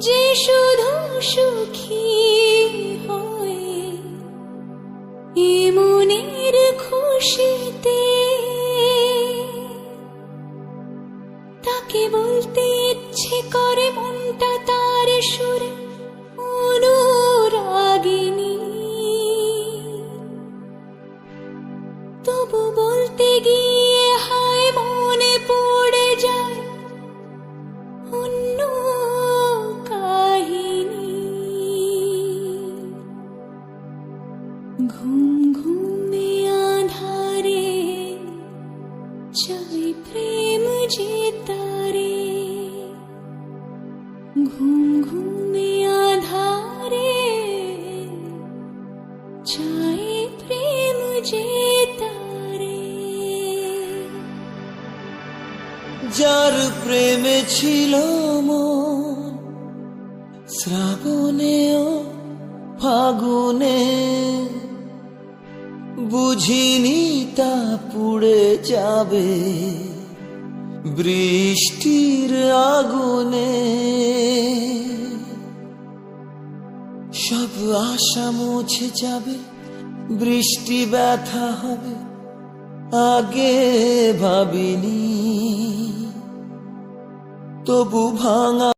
যে শুধু সুখী হয় মনের খুশিতে তাকে বলতে ইচ্ছে করে মনটা তার সুরে অনুরাগিনী। তবু বলতে গিয়ে ঘুম ঘুমে আধারে, চাই প্রেম যে তারে। ঘুম ঘুমে আধারে প্রেম যে তারে। যার প্রেমে ছিল মন, শ্রাবণেও ফাগুনে বুঝিনি তা পুড়ে যাবে। বৃষ্টির আগুনে সব আশা মুছে যাবে, বৃষ্টি ব্যথা হবে, আগে ভাবিনি। তবু ভাঙা